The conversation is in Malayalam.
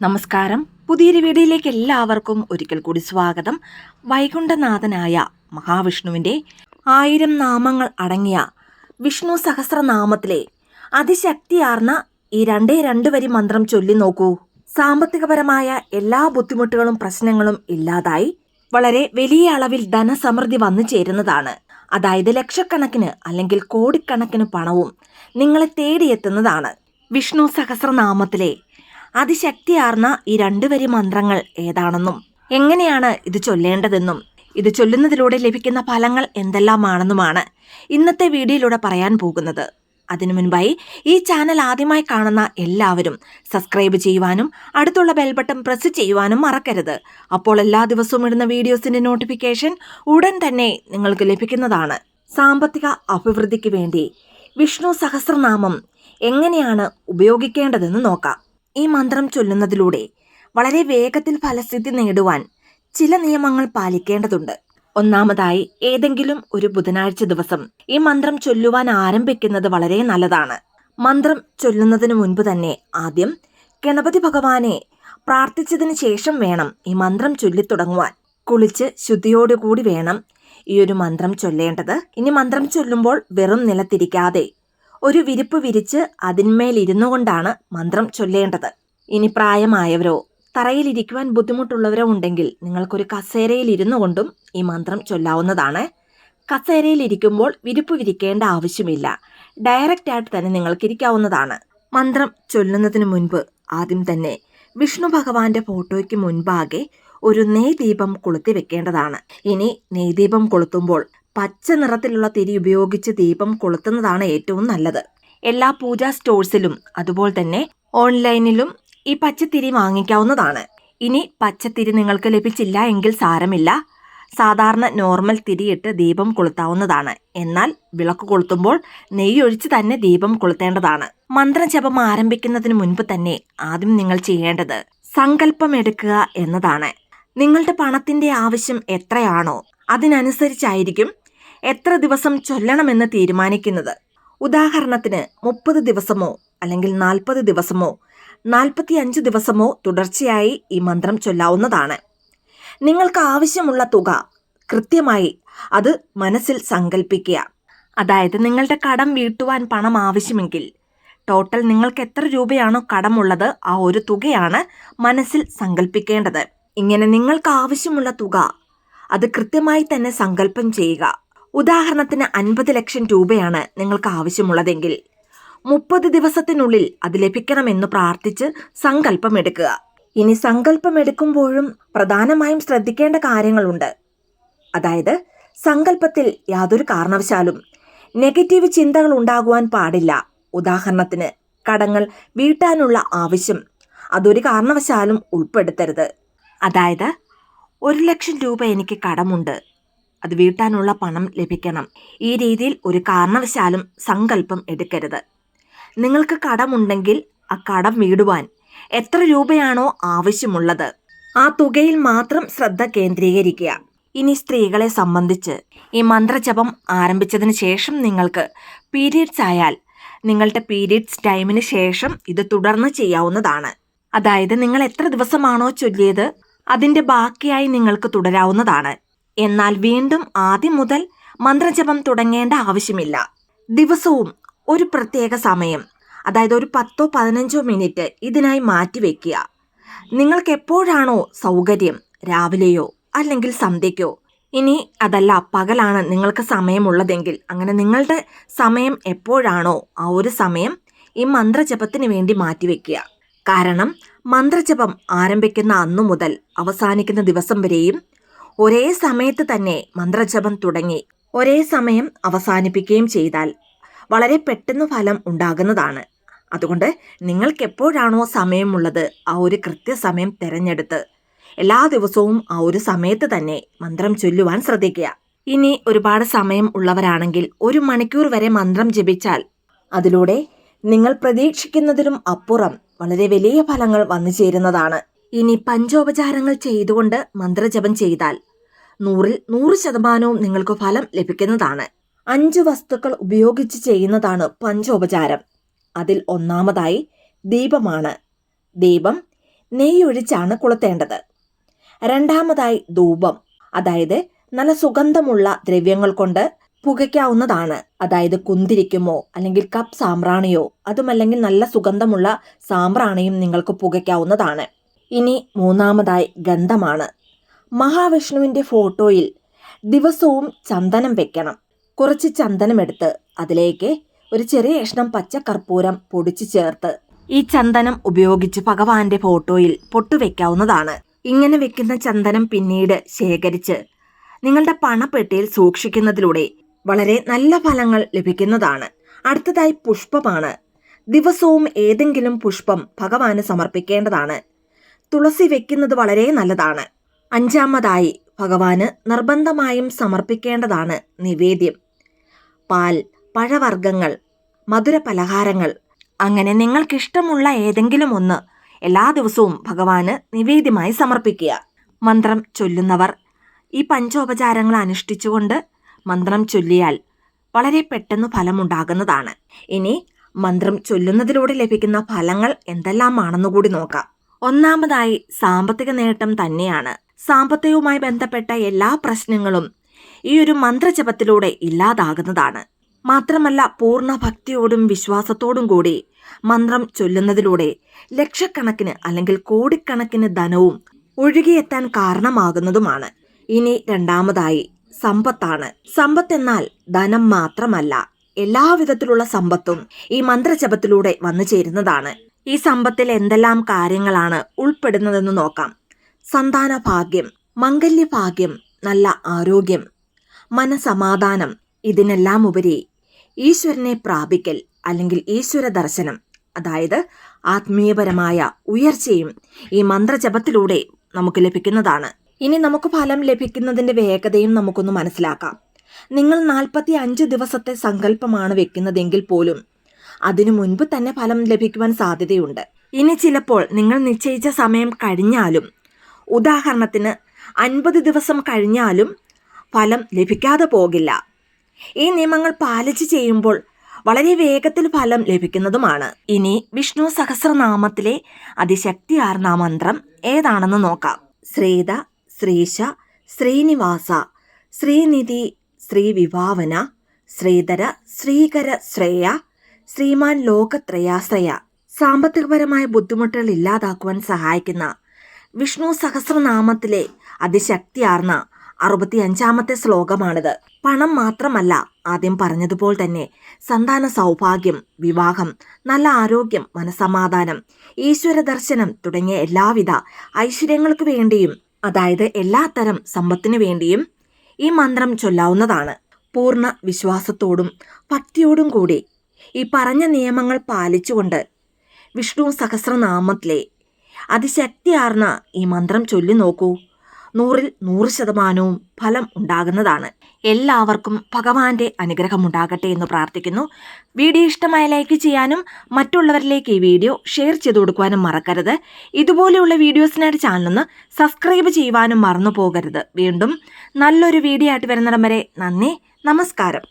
നമസ്കാരം. പുതിയൊരു വീഡിയോയിലേക്ക് എല്ലാവർക്കും ഒരിക്കൽ കൂടി സ്വാഗതം. വൈകുണ്ഠനാഥനായ മഹാവിഷ്ണുവിന്റെ ആയിരം നാമങ്ങൾ അടങ്ങിയ വിഷ്ണു സഹസ്രനാമത്തിലെ അതിശക്തിയാർന്ന ഈ രണ്ടേ രണ്ട് വരി മന്ത്രം ചൊല്ലി നോക്കൂ. സാമ്പത്തികപരമായ എല്ലാ ബുദ്ധിമുട്ടുകളും പ്രശ്നങ്ങളും ഇല്ലാതായി വളരെ വലിയ അളവിൽ ധനസമൃദ്ധി വന്നു ചേരുന്നതാണ്. അതായത് ലക്ഷക്കണക്കിന് അല്ലെങ്കിൽ കോടിക്കണക്കിന് പണവും നിങ്ങളെ തേടിയെത്തുന്നതാണ് വിഷ്ണു സഹസ്രനാമത്തിലെ അതിശക്തിയാർന്ന ഈ രണ്ട് വരി മന്ത്രങ്ങൾ ഏതാണെന്നും എങ്ങനെയാണ് ഇത് ചൊല്ലേണ്ടതെന്നും ഇത് ചൊല്ലുന്നതിലൂടെ ലഭിക്കുന്ന ഫലങ്ങൾ എന്തെല്ലാമാണെന്നുമാണ് ഇന്നത്തെ വീഡിയോയിലൂടെ പറയാൻ പോകുന്നത്. അതിനു മുൻപായി ഈ ചാനൽ ആദ്യമായി കാണുന്ന എല്ലാവരും സബ്സ്ക്രൈബ് ചെയ്യുവാനും അടുത്തുള്ള ബെൽബട്ടൺ പ്രസ് ചെയ്യുവാനും മറക്കരുത്. അപ്പോൾ എല്ലാ ദിവസവും ഇടുന്ന വീഡിയോസിന്റെ നോട്ടിഫിക്കേഷൻ ഉടൻ തന്നെ നിങ്ങൾക്ക് ലഭിക്കുന്നതാണ്. സാമ്പത്തിക അഭിവൃദ്ധിക്ക് വേണ്ടി വിഷ്ണു സഹസ്രനാമം എങ്ങനെയാണ് ഉപയോഗിക്കേണ്ടതെന്ന് നോക്കാം. ഈ മന്ത്രം ചൊല്ലുന്നതിലൂടെ വളരെ വേഗത്തിൽ ഫലസിദ്ധി നേടുവാൻ ചില നിയമങ്ങൾ പാലിക്കേണ്ടതുണ്ട്. ഒന്നാമതായി ഏതെങ്കിലും ഒരു ബുധനാഴ്ച ദിവസം ഈ മന്ത്രം ചൊല്ലുവാൻ ആരംഭിക്കുന്നത് വളരെ നല്ലതാണ്. മന്ത്രം ചൊല്ലുന്നതിന് മുൻപ് തന്നെ ആദ്യം ഗണപതി ഭഗവാനെ പ്രാർത്ഥിച്ചതിന് ശേഷം വേണം ഈ മന്ത്രം ചൊല്ലിത്തുടങ്ങുവാൻ. കുളിച്ച് ശുദ്ധിയോടുകൂടി വേണം ഈ ഒരു മന്ത്രം ചൊല്ലേണ്ടത്. ഇനി മന്ത്രം ചൊല്ലുമ്പോൾ വെറും നിലത്തിരിക്കാതെ ഒരു വിരിപ്പ് വിരിച്ച് അതിന്മേൽ ഇരുന്നു കൊണ്ടാണ് മന്ത്രം ചൊല്ലേണ്ടത്. ഇനി പ്രായമായവരോ തറയിലിരിക്കുവാൻ ബുദ്ധിമുട്ടുള്ളവരോ ഉണ്ടെങ്കിൽ നിങ്ങൾക്കൊരു കസേരയിൽ ഇരുന്നു കൊണ്ടും ഈ മന്ത്രം ചൊല്ലാവുന്നതാണ്. കസേരയിൽ ഇരിക്കുമ്പോൾ വിരിപ്പ് വിരിക്കേണ്ട ആവശ്യമില്ല. ഡയറക്റ്റ് ആയിട്ട് തന്നെ നിങ്ങൾക്ക് ഇരിക്കാവുന്നതാണ് മന്ത്രം ചൊല്ലുന്നതിന് മുൻപ് ആദ്യം തന്നെ വിഷ്ണു ഭഗവാന്റെ ഫോട്ടോയ്ക്ക് മുൻപാകെ ഒരു നെയ്ദീപം കൊളുത്തി വെക്കേണ്ടതാണ്. ഇനി നെയ്ദീപം കൊളുത്തുമ്പോൾ പച്ച നിറത്തിലുള്ള തിരി ഉപയോഗിച്ച് ദീപം കൊളുത്തുന്നതാണ് ഏറ്റവും നല്ലത്. എല്ലാ പൂജാ സ്റ്റോഴ്സിലും അതുപോലെ തന്നെ ഓൺലൈനിലും ഈ പച്ചത്തിരി വാങ്ങിക്കാവുന്നതാണ്. ഇനി പച്ചത്തിരി നിങ്ങൾക്ക് ലഭിച്ചില്ല എങ്കിൽ സാരമില്ല. സാധാരണ നോർമൽ തിരിയിട്ട് ദീപം കൊളുത്താവുന്നതാണ്. എന്നാൽ വിളക്ക് കൊളുത്തുമ്പോൾ നെയ്യൊഴിച്ച് തന്നെ ദീപം കൊളുത്തേണ്ടതാണ്. മന്ത്രജപം ആരംഭിക്കുന്നതിന് മുൻപ് തന്നെ ആദ്യം നിങ്ങൾ ചെയ്യേണ്ടത് സങ്കല്പം എടുക്കുക എന്നതാണ്. നിങ്ങളുടെ പണത്തിന്റെ ആവശ്യം എത്രയാണോ അതിനനുസരിച്ചായിരിക്കും എത്ര ദിവസം ചൊല്ലണമെന്ന് തീരുമാനിക്കുന്നത്? ഉദാഹരണത്തിന് മുപ്പത് ദിവസമോ അല്ലെങ്കിൽ നാൽപ്പത് ദിവസമോ നാൽപ്പത്തി അഞ്ച് ദിവസമോ തുടർച്ചയായി ഈ മന്ത്രം ചൊല്ലാവുന്നതാണ്. നിങ്ങൾക്ക് ആവശ്യമുള്ള തുക കൃത്യമായി അത് മനസ്സിൽ സങ്കല്പിക്കുക അതായത് നിങ്ങളുടെ കടം വീട്ടുവാൻ പണം ആവശ്യമെങ്കിൽ ടോട്ടൽ നിങ്ങൾക്ക് എത്ര രൂപയാണോ കടമുള്ളത് ആ ഒരു തുകയാണ് മനസ്സിൽ സങ്കല്പിക്കേണ്ടത് ഇങ്ങനെ നിങ്ങൾക്ക് ആവശ്യമുള്ള തുക അത് കൃത്യമായി തന്നെ സങ്കല്പം ചെയ്യുക. ഉദാഹരണത്തിന് അൻപത് ലക്ഷം രൂപയാണ് നിങ്ങൾക്ക് ആവശ്യമുള്ളതെങ്കിൽ മുപ്പത് ദിവസത്തിനുള്ളിൽ അത് ലഭിക്കണമെന്ന് പ്രാർത്ഥിച്ച് സങ്കല്പമെടുക്കുക. ഇനി സങ്കല്പമെടുക്കുമ്പോഴും പ്രധാനമായും ശ്രദ്ധിക്കേണ്ട കാര്യങ്ങളുണ്ട്. അതായത് സങ്കല്പത്തിൽ യാതൊരു കാരണവശാലും നെഗറ്റീവ് ചിന്തകൾ ഉണ്ടാകുവാൻ പാടില്ല. ഉദാഹരണത്തിന് കടങ്ങൾ വീട്ടാനുള്ള ആവശ്യം അതൊരു കാരണവശാലും ഉൾപ്പെടുത്തരുത്. അതായത് ഒരു ലക്ഷം രൂപ എനിക്ക് കടമുണ്ട്. അത് വീട്ടാനുള്ള പണം ലഭിക്കണം. ഈ രീതിയിൽ ഒരു കാരണവശാലും സങ്കല്പം എടുക്കരുത്. നിങ്ങൾക്ക് കടമുണ്ടെങ്കിൽ ആ കടം വീടുവാൻ എത്ര രൂപയാണോ ആവശ്യമുള്ളത്. ആ തുകയിൽ മാത്രം ശ്രദ്ധ കേന്ദ്രീകരിക്കുക. ഇനി സ്ത്രീകളെ സംബന്ധിച്ച് ഈ മന്ത്രജപം ആരംഭിച്ചതിന് ശേഷം നിങ്ങൾക്ക് പീരീഡ്സ് ആയാൽ നിങ്ങളുടെ പീരീഡ്സ് ടൈമിന് ശേഷം ഇത് തുടർന്ന് ചെയ്യാവുന്നതാണ്. അതായത് നിങ്ങൾ എത്ര ദിവസമാണോ ചൊല്ലിയത് അതിന്റെ ബാക്കിയായി നിങ്ങൾക്ക് തുടരാവുന്നതാണ്. എന്നാൽ വീണ്ടും ആദ്യം മുതൽ മന്ത്രജപം തുടങ്ങേണ്ട ആവശ്യമില്ല. ദിവസവും ഒരു പ്രത്യേക സമയം അതായത് ഒരു പത്തോ പതിനഞ്ചോ മിനിറ്റ് ഇതിനായി മാറ്റിവെക്കുക നിങ്ങൾക്ക് എപ്പോഴാണോ സൗകര്യം രാവിലെയോ അല്ലെങ്കിൽ സന്ധ്യയ്ക്കോ ഇനി അതല്ല പകലാണ് നിങ്ങൾക്ക് സമയമുള്ളതെങ്കിൽ അങ്ങനെ നിങ്ങളുടെ സമയം എപ്പോഴാണോ ആ ഒരു സമയം ഈ മന്ത്രജപത്തിന് വേണ്ടി മാറ്റിവെക്കുക കാരണം മന്ത്രജപം ആരംഭിക്കുന്ന അന്നു മുതൽ അവസാനിക്കുന്ന ദിവസം വരെയും ഒരേ സമയത്ത് തന്നെ മന്ത്രജപം തുടങ്ങി. ഒരേ സമയം അവസാനിപ്പിക്കുകയും ചെയ്താൽ വളരെ പെട്ടെന്ന് ഫലം ഉണ്ടാകുന്നതാണ്. അതുകൊണ്ട് നിങ്ങൾക്ക് എപ്പോഴാണോ സമയമുള്ളത് ആ ഒരു കൃത്യസമയം തിരഞ്ഞെടുത്ത് എല്ലാ ദിവസവും ആ ഒരു സമയത്ത് തന്നെ മന്ത്രം ചൊല്ലുവാൻ ശ്രദ്ധിക്കുക. ഇനി ഒരുപാട് സമയം ഉള്ളവരാണെങ്കിൽ ഒരു മണിക്കൂർ വരെ മന്ത്രം ജപിച്ചാൽ അതിലൂടെ നിങ്ങൾ പ്രതീക്ഷിക്കുന്നതിലും അപ്പുറം വളരെ വലിയ ഫലങ്ങൾ വന്നു ചേരുന്നതാണ്. ഇനി പഞ്ചോപചാരങ്ങൾ ചെയ്തുകൊണ്ട് മന്ത്രജപം ചെയ്താൽ നൂറിൽ നൂറ് ശതമാനവും നിങ്ങൾക്ക് ഫലം ലഭിക്കുന്നതാണ്. അഞ്ച് വസ്തുക്കൾ ഉപയോഗിച്ച് ചെയ്യുന്നതാണ് പഞ്ചോപചാരം. അതിൽ ഒന്നാമതായി ദീപമാണ്. ദീപം നെയ്യൊഴിച്ചാണ് കൊളുത്തേണ്ടത്. രണ്ടാമതായി ധൂപം. അതായത് നല്ല സുഗന്ധമുള്ള ദ്രവ്യങ്ങൾ കൊണ്ട് പുകയ്ക്കാവുന്നതാണ്. അതായത് കുന്തിരിക്കുമോ അല്ലെങ്കിൽ കപ്പ് സാമ്പ്രാണിയോ അതുമല്ലെങ്കിൽ നല്ല സുഗന്ധമുള്ള സാമ്പ്രാണിയും നിങ്ങൾക്ക് പുകയ്ക്കാവുന്നതാണ്. ഇനി മൂന്നാമതായി ഗന്ധമാണ്. മഹാവിഷ്ണുവിന്റെ ഫോട്ടോയിൽ ദിവസവും ചന്ദനം വെക്കണം. കുറച്ച് ചന്ദനമെടുത്ത് അതിലേക്ക് ഒരു ചെറിയ കഷ്ണം പച്ചക്കർപ്പൂരം പൊടിച്ചു ചേർത്ത് ഈ ചന്ദനം ഉപയോഗിച്ച് ഭഗവാന്റെ ഫോട്ടോയിൽ പൊട്ടുവെക്കാവുന്നതാണ്. ഇങ്ങനെ വെക്കുന്ന ചന്ദനം പിന്നീട് ശേഖരിച്ച് നിങ്ങളുടെ പണപ്പെട്ടിയിൽ സൂക്ഷിക്കുന്നതിലൂടെ വളരെ നല്ല ഫലങ്ങൾ ലഭിക്കുന്നതാണ്. അടുത്തതായി പുഷ്പമാണ്. ദിവസവും ഏതെങ്കിലും പുഷ്പം ഭഗവാന് സമർപ്പിക്കേണ്ടതാണ്. തുളസി വെക്കുന്നത് വളരെ നല്ലതാണ്. അഞ്ചാമതായി ഭഗവാന് നിർബന്ധമായും സമർപ്പിക്കേണ്ടതാണ് നിവേദ്യം. പാൽ പഴവർഗങ്ങൾ മധുര പലഹാരങ്ങൾ അങ്ങനെ നിങ്ങൾക്കിഷ്ടമുള്ള ഏതെങ്കിലും ഒന്ന് എല്ലാ ദിവസവും ഭഗവാന് നിവേദ്യമായി സമർപ്പിക്കുക. മന്ത്രം ചൊല്ലുന്നവർ ഈ പഞ്ചോപചാരങ്ങൾ അനുഷ്ഠിച്ചുകൊണ്ട് മന്ത്രം ചൊല്ലിയാൽ വളരെ പെട്ടെന്ന് ഫലമുണ്ടാകുന്നതാണ്. ഇനി മന്ത്രം ചൊല്ലുന്നതിലൂടെ ലഭിക്കുന്ന ഫലങ്ങൾ എന്തെല്ലാമാണെന്നുകൂടി നോക്കാം. ഒന്നാമതായി സാമ്പത്തിക നേട്ടം തന്നെയാണ്. സാമ്പത്തികവുമായി ബന്ധപ്പെട്ട എല്ലാ പ്രശ്നങ്ങളും ഈ ഒരു മന്ത്രജപത്തിലൂടെ ഇല്ലാതാകുന്നതാണ്. മാത്രമല്ല പൂർണ ഭക്തിയോടും വിശ്വാസത്തോടും കൂടി മന്ത്രം ചൊല്ലുന്നതിലൂടെ ലക്ഷക്കണക്കിന് അല്ലെങ്കിൽ കോടിക്കണക്കിന് ധനവും ഒഴുകിയെത്താൻ കാരണമാകുന്നതുമാണ്. ഇനി രണ്ടാമതായി സമ്പത്താണ്. സമ്പത്ത് എന്നാൽ ധനം മാത്രമല്ല എല്ലാവിധത്തിലുള്ള സമ്പത്തും ഈ മന്ത്രജപത്തിലൂടെ വന്നു ചേരുന്നതാണ് ഈ സമ്പത്തിൽ എന്തെല്ലാം കാര്യങ്ങളാണ് ഉൾപ്പെടുന്നതെന്ന് നോക്കാം. സന്താന ഭാഗ്യം മംഗല്യഭാഗ്യം നല്ല ആരോഗ്യം മനസമാധാനം ഇതിനെല്ലാം ഉപരി ഈശ്വരനെ പ്രാപിക്കൽ അല്ലെങ്കിൽ ഈശ്വര ദർശനം അതായത് ആത്മീയപരമായ ഉയർച്ചയും ഈ മന്ത്രജപത്തിലൂടെ നമുക്ക് ലഭിക്കുന്നതാണ്. ഇനി നമുക്ക് ഫലം ലഭിക്കുന്നതിന്റെ വേഗതയും നമുക്കൊന്ന് മനസ്സിലാക്കാം. നിങ്ങൾ നാൽപ്പത്തി അഞ്ച് ദിവസത്തെ സങ്കല്പമാണ് വെക്കുന്നതെങ്കിൽ പോലും അതിനു മുൻപ് തന്നെ ഫലം ലഭിക്കുവാൻ സാധ്യതയുണ്ട്. ഇനി ചിലപ്പോൾ നിങ്ങൾ നിശ്ചയിച്ച സമയം കഴിഞ്ഞാലും ഉദാഹരണത്തിന് അൻപത് ദിവസം കഴിഞ്ഞാലും ഫലം ലഭിക്കാതെ പോകില്ല. ഈ നിയമങ്ങൾ പാലിച്ച് ചെയ്യുമ്പോൾ വളരെ വേഗത്തിൽ ഫലം ലഭിക്കുന്നതുമാണ്. ഇനി വിഷ്ണു സഹസ്രനാമത്തിലെ അതിശക്തിയാർന്ന മന്ത്രം ഏതാണെന്ന് നോക്കാം. ശ്രീത ശ്രീശ ശ്രീനിവാസ ശ്രീനിധി ശ്രീവിഭാവന ശ്രീധര ശ്രീകര ശ്രേയ ശ്രീമാൻ ലോകത്രയാശ്രയ. സാമ്പത്തികപരമായ ബുദ്ധിമുട്ടുകൾ ഇല്ലാതാക്കുവാൻ സഹായിക്കുന്ന വിഷ്ണു സഹസ്രനാമത്തിലെ അതിശക്തിയാർന്ന അറുപത്തിയഞ്ചാമത്തെ ശ്ലോകമാണിത്. പണം മാത്രമല്ല ആദ്യം പറഞ്ഞതുപോലെ തന്നെ സന്താന സൗഭാഗ്യം വിവാഹം നല്ല ആരോഗ്യം മനസമാധാനം ഈശ്വര ദർശനം തുടങ്ങിയ എല്ലാവിധ ഐശ്വര്യങ്ങൾക്ക് വേണ്ടിയും അതായത് എല്ലാത്തരം സമ്പത്തിനു വേണ്ടിയും ഈ മന്ത്രം ചൊല്ലാവുന്നതാണ്. പൂർണ വിശ്വാസത്തോടും ഭക്തിയോടും കൂടി ഈ പറഞ്ഞ നിയമങ്ങൾ പാലിച്ചുകൊണ്ട് വിഷ്ണു സഹസ്രനാമത്തിലെ അതിശക്തിയാർന്ന ഈ മന്ത്രം ചൊല്ലി നോക്കൂ. നൂറിൽ നൂറ് ശതമാനവും ഫലം ഉണ്ടാകുന്നതാണ്. എല്ലാവർക്കും ഭഗവാന്റെ അനുഗ്രഹം ഉണ്ടാകട്ടെ എന്ന് പ്രാർത്ഥിക്കുന്നു. വീഡിയോ ഇഷ്ടമായ ലൈക്ക് ചെയ്യാനും മറ്റുള്ളവരിലേക്ക് ഈ വീഡിയോ ഷെയർ ചെയ്തു കൊടുക്കുവാനും മറക്കരുത്. ഇതുപോലെയുള്ള വീഡിയോസിനായിട്ട് ചാനലൊന്ന് സബ്സ്ക്രൈബ് ചെയ്യുവാനും മറന്നു പോകരുത് വീണ്ടും നല്ലൊരു വീഡിയോ ആയിട്ട് വരുന്നിടം വരെ നന്ദി നമസ്കാരം.